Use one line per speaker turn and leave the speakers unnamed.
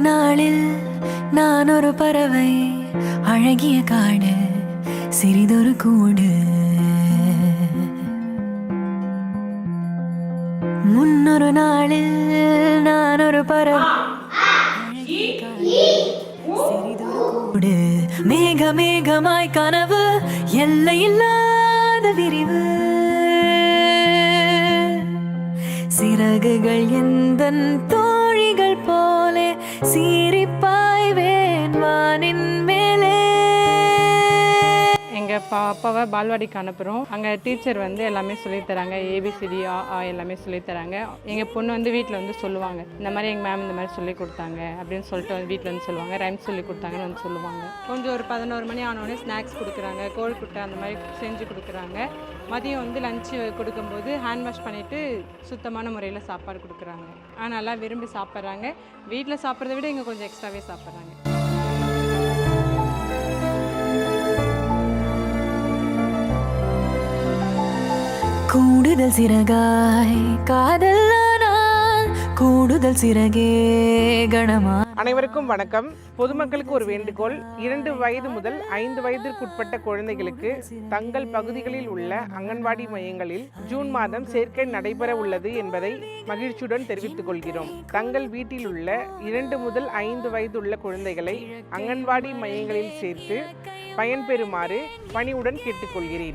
நாளில் நான் ஒரு பறவை அழகிய காடு சிறிதொரு கூடு. முன்னொரு நாளில் நான் ஒரு பறவை கூடு மேக மேகமாய் கனவு எல்லையில்லாத விரிவு. சிறகுகள் எந்த தோழிகள் போலே சீரிப்பாய் வானின் மே
எங்கள் பாப்பாவை பால்வாடிக்கு அனுப்புகிறோம் அங்கே டீச்சர் வந்து எல்லாமே சொல்லித் தராங்க. ஏபிசிடி ஆ ஆ எல்லாமே சொல்லித்தராங்க எங்கள் பொண்ணு வந்து வீட்டில் வந்து சொல்லுவாங்க. இந்த மாதிரி எங்கள் மேம் இந்த மாதிரி சொல்லி கொடுத்தாங்க அப்படின்னு சொல்லிட்டு வந்து வீட்டில் வந்து சொல்லுவாங்க. ரைம்ஸ் சொல்லி கொடுத்தாங்கன்னு வந்து சொல்லுவாங்க. கொஞ்சம் ஒரு பதினோரு மணி ஆனோடனே ஸ்நாக்ஸ் கொடுக்குறாங்க. கோல்குட்டை அந்த மாதிரி செஞ்சு கொடுக்குறாங்க. மதியம் வந்து லஞ்சு கொடுக்கும்போது ஹேண்ட் வாஷ் பண்ணிவிட்டு சுத்தமான முறையில் சாப்பாடு கொடுக்குறாங்க. ஆனால் நல்லா விரும்பி சாப்பிட்றாங்க. வீட்டில் சாப்பிட்றத விட இங்கே கொஞ்சம் எக்ஸ்ட்ராவே சாப்பிட்றாங்க.
கூடுதல் சிறகாய் காதல் கூடுதல் சிறகே கணமா.
அனைவருக்கும் வணக்கம். பொதுமக்களுக்கு ஒரு வேண்டுகோள். இரண்டு வயது முதல் ஐந்து வயதிற்குட்பட்ட குழந்தைகளுக்கு தங்கள் பகுதிகளில் உள்ள அங்கன்வாடி மையங்களில் ஜூன் மாதம் சேர்க்கை நடைபெற உள்ளது என்பதை மகிழ்ச்சியுடன் தெரிவித்துக் கொள்கிறோம். தங்கள் வீட்டில் உள்ள இரண்டு முதல் ஐந்து வயது உள்ள குழந்தைகளை அங்கன்வாடி மையங்களில் சேர்த்து பயன்பெறுமாறு பணிவுடன் கேட்டுக்கொள்கிறேன்.